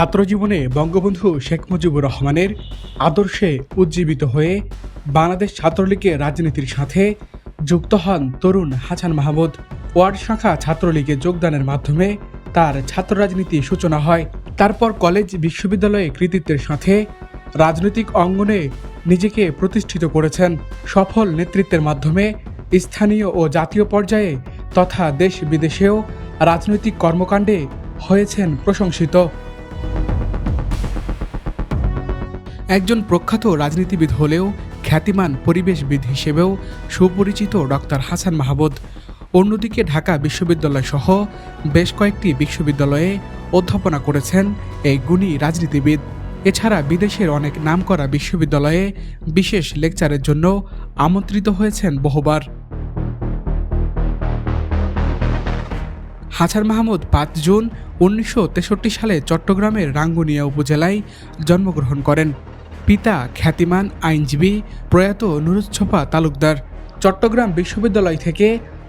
ছাত্র জীবনে বঙ্গবন্ধু শেখ মুজিবুর রহমানের আদর্শে উজ্জীবিত হয়ে বাংলাদেশ ছাত্রলীগের রাজনীতির সাথে যুক্ত হন তরুণ হাসান মাহমুদ। ওয়ার্ড শাখা ছাত্রলীগে যোগদানের মাধ্যমে তার ছাত্র রাজনীতি সূচনা হয়। তারপর কলেজ বিশ্ববিদ্যালয়ে কৃতিত্বের সাথে রাজনৈতিক অঙ্গনে নিজেকে প্রতিষ্ঠিত করেছেন। সফল নেতৃত্বের মাধ্যমে স্থানীয় ও জাতীয় পর্যায়ে তথা দেশ বিদেশেও রাজনৈতিক কর্মকাণ্ডে হয়েছেন প্রশংসিত। একজন প্রখ্যাত রাজনীতিবিদ হলেও খ্যাতিমান পরিবেশবিদ হিসেবেও সুপরিচিত ডক্টর হাসান মাহমুদ। অন্যদিকে ঢাকা বিশ্ববিদ্যালয় সহ বেশ কয়েকটি বিশ্ববিদ্যালয়ে অধ্যাপনা করেছেন এই গুণী রাজনীতিবিদ। এছাড়া বিদেশের অনেক নামকরা বিশ্ববিদ্যালয়ে বিশেষ লেকচারের জন্য আমন্ত্রিত হয়েছেন বহুবার। হাসান মাহমুদ পাঁচ জুন উনিশশো তেষট্টি সালে চট্টগ্রামের রাঙ্গুনিয়া উপজেলায় জন্মগ্রহণ করেন। পিতা খ্যাতিমান আইনজীবী প্রয়াত নুরুচ্ছপা তালুকদার। চট্টগ্রাম বিশ্ববিদ্যালয় থেকে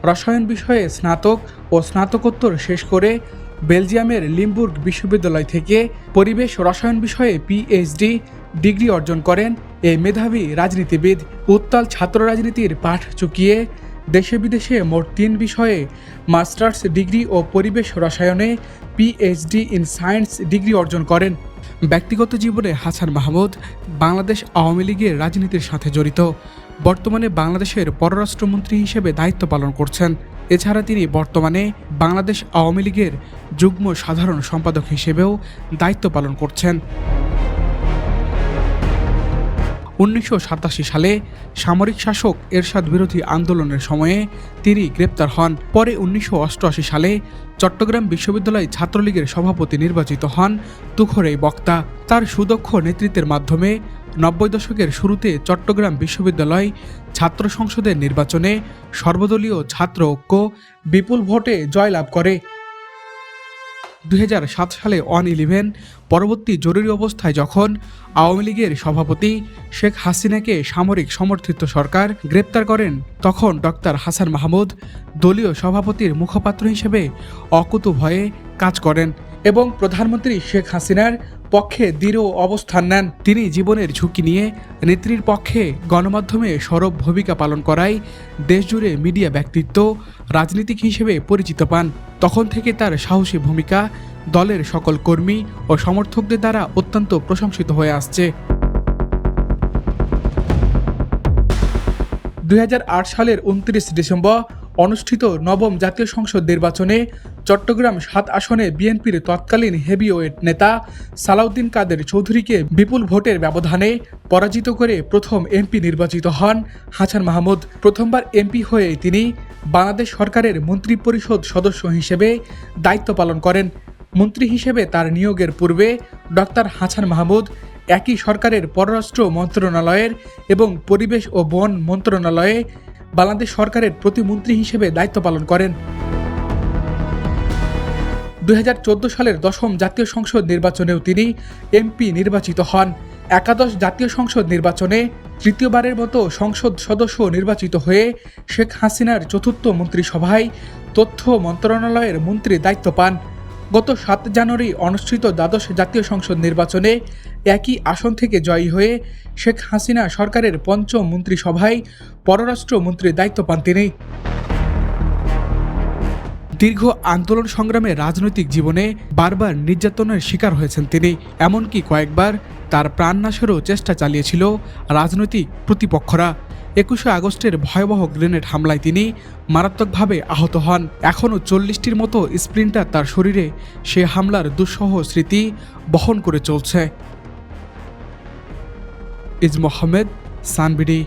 রসায়ন বিষয়ে স্নাতক ও স্নাতকোত্তর শেষ করে বেলজিয়ামের লিমবুর্গ বিশ্ববিদ্যালয় থেকে পরিবেশ রসায়ন বিষয়ে পিএইচডি ডিগ্রি অর্জন করেন এই মেধাবী রাজনীতিবিদ উত্তাল ছাত্র রাজনীতির পাঠ চুকিয়ে দেশে বিদেশে মোট তিন বিষয়ে মাস্টার্স ডিগ্রি ও পরিবেশ রসায়নে পিএইচডি ইন সায়েন্স ডিগ্রি অর্জন করেন। ব্যক্তিগত জীবনে হাসান মাহমুদ বাংলাদেশ আওয়ামী লীগের রাজনীতির সাথে জড়িত। বর্তমানে বাংলাদেশের পররাষ্ট্রমন্ত্রী হিসেবে দায়িত্ব পালন করছেন। এছাড়া তিনি বর্তমানে বাংলাদেশ আওয়ামী লীগের যুগ্ম সাধারণ সম্পাদক হিসেবেও দায়িত্ব পালন করছেন। উনিশশো সাতাশি সালে সামরিক শাসক এরশাদ বিরোধী আন্দোলনের সময়ে তিনি গ্রেপ্তার হন। পরে উনিশশো অষ্টআশি সালে চট্টগ্রাম বিশ্ববিদ্যালয় ছাত্রলীগের সভাপতি নির্বাচিত হন তুখর এই বক্তা। তার সুদক্ষ নেতৃত্বের মাধ্যমে নব্বই দশকের শুরুতে চট্টগ্রাম বিশ্ববিদ্যালয় ছাত্র সংসদের নির্বাচনে সর্বদলীয় ছাত্র ঐক্য বিপুল ভোটে জয়লাভ করে। দুই হাজার সাত সালে ওয়ান ইলেভেন পরবর্তী জরুরি অবস্থায় যখন আওয়ামী লীগের সভাপতি শেখ হাসিনাকে সামরিক সমর্থিত সরকার গ্রেপ্তার করেন, তখন ডক্টর হাসান মাহমুদ দলীয় সভাপতির মুখপাত্র হিসেবে অকুত ভয়ে কাজ করেন এবং প্রধানমন্ত্রী শেখ হাসিনার পক্ষে দৃঢ় অবস্থান নেন। তিনি জীবনের ঝুঁকি নিয়ে নেত্রীর পক্ষে গণমাধ্যমে সরব ভূমিকা পালন করায় দেশজুড়ে মিডিয়া ব্যক্তিত্ব, রাজনীতিক হিসেবে পরিচিত পান। তখন থেকে তার সাহসী ভূমিকা দলের সকল কর্মী ও সমর্থকদের দ্বারা অত্যন্ত প্রশংসিত হয়ে আসছে। দু হাজার আট সালের উনত্রিশ ডিসেম্বর অনুষ্ঠিত নবম জাতীয় সংসদ নির্বাচনে চট্টগ্রাম সাত আসনে বিএনপির তৎকালীন হেভিওয়েট নেতা সালাউদ্দিন কাদের চৌধুরীকে বিপুল ভোটের ব্যবধানে পরাজিত করে প্রথম এমপি নির্বাচিত হন হাসান মাহমুদ। প্রথমবার এমপি হয়ে তিনি বাংলাদেশ সরকারের মন্ত্রিপরিষদ সদস্য হিসেবে দায়িত্ব পালন করেন। মন্ত্রী হিসেবে তার নিয়োগের পূর্বে ডক্টর হাসান মাহমুদ একই সরকারের পররাষ্ট্র মন্ত্রণালয়ের এবং পরিবেশ ও বন মন্ত্রণালয়ে বাংলাদেশ সরকারের প্রতিমন্ত্রী হিসেবে দায়িত্ব পালন করেন। দু হাজার চোদ্দ সালের দশম জাতীয় সংসদ নির্বাচনেও তিনি এমপি নির্বাচিত হন। একাদশ জাতীয় সংসদ নির্বাচনে তৃতীয়বারের মতো সংসদ সদস্য নির্বাচিত হয়ে শেখ হাসিনার চতুর্থ মন্ত্রিসভায় তথ্য মন্ত্রণালয়ের মন্ত্রী দায়িত্ব পান। গত সাত জানুয়ারি অনুষ্ঠিত দ্বাদশ জাতীয় সংসদ নির্বাচনে একই আসন থেকে জয়ী হয়ে শেখ হাসিনা সরকারের পঞ্চম মন্ত্রিসভায় পররাষ্ট্র মন্ত্রীর দায়িত্ব পান তিনি। দীর্ঘ আন্দোলন সংগ্রামে রাজনৈতিক জীবনে বারবার নির্যাতনের শিকার হয়েছেন তিনি। এমনকি কয়েকবার তার প্রাণনাশেরও চেষ্টা চালিয়েছিল রাজনৈতিক প্রতিপক্ষরা। একুশে আগস্টের ভয়াবহ গ্রেনেড হামলায় তিনি মারাত্মকভাবে আহত হন। এখনও চল্লিশটির মতো স্প্রিন্টার তার শরীরে সে হামলার দুঃসহ স্মৃতি বহন করে চলছে। ইজ মোহাম্মেদ সানবিডি।